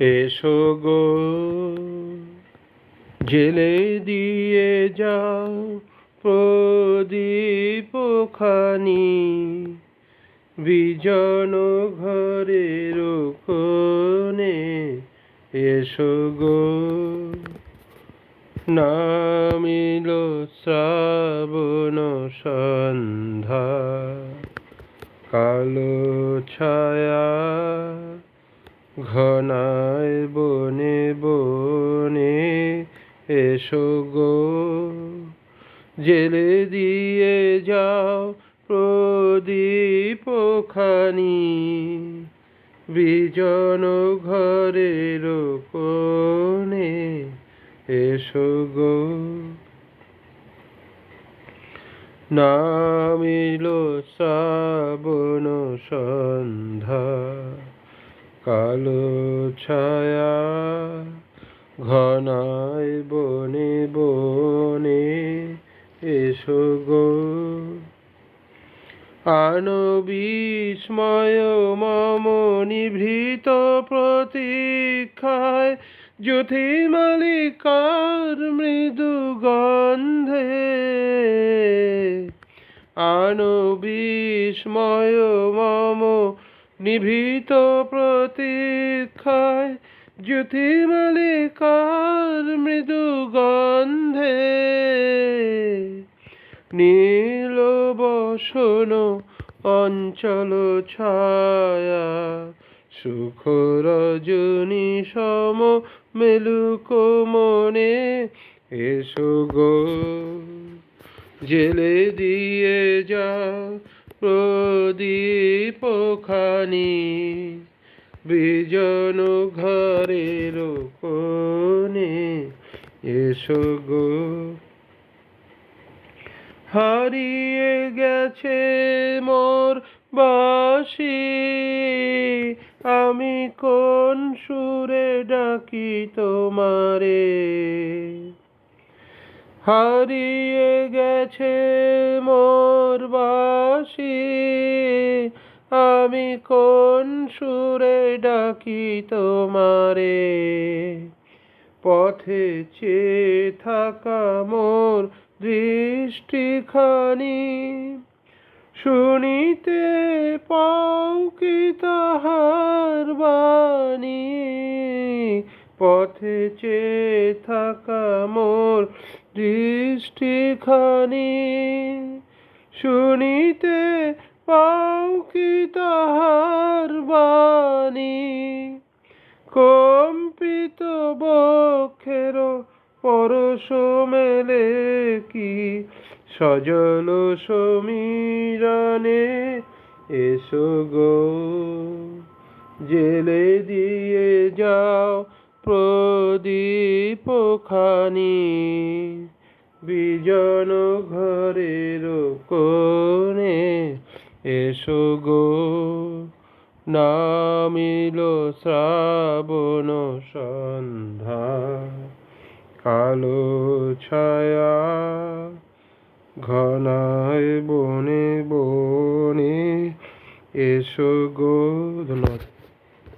এসো গো, জেলে দিয়ে যাও প্রদীপ খানি। বিজন ঘরের কোণে এসো গো। নামিল শ্রাবণ সন্ধ্যা, কালো ছায়া ঘনায় এসো গো, জেলে দিয়ে যাও প্রদীপ খানি বিজন ঘরের কোণে এসো গো। নামিল শ্রাবণ সন্ধ্যা, কালো ছায়া ঘনায় বনে বনে এসো গো। আনবিস্ময় মম নিভৃত প্রতীক্ষায় জ্যোতি মালিকার মৃদু গন্ধে। আনবিস্ময় মম নিভৃত প্রতীক্ষায় জ্যোতি মালিকার মৃদু গন্ধে নীল বসন অঞ্চল ছায়া সুখ রজনী সম মেলুক মনে এসো গো। জেলে দিয়ে যা প্রদীপ খানি বিজন ঘরের কোণে এসো গো। হারিয়ে গেছে মোর বাসি আমি কোন সুরে ডাকি তোমারে? হারিয়ে গেছে মোর বাসি আমি কোন সুরে ডাকি তোমারে? পথে চেয়ে থাকা মোর দৃষ্টিখানি, শুনিতে পাও কি তাহার বাণী? পথে চেয়ে থাকা মোর দৃষ্টিখানি, শুনিতে পাও কি তাহার বাণী, কম্পিত বক্ষের পরশ মেলে কি? সজল সমীরণে এসো গো, জেলে দিয়ে যাও প্রদীপ খানি, বিজন ঘরের কোণে এসো গো নামিল শ্রাবণ সন্ধ্যা কালো ছায়া ঘনায় বনে বনে এসো গো ধন্যবাদ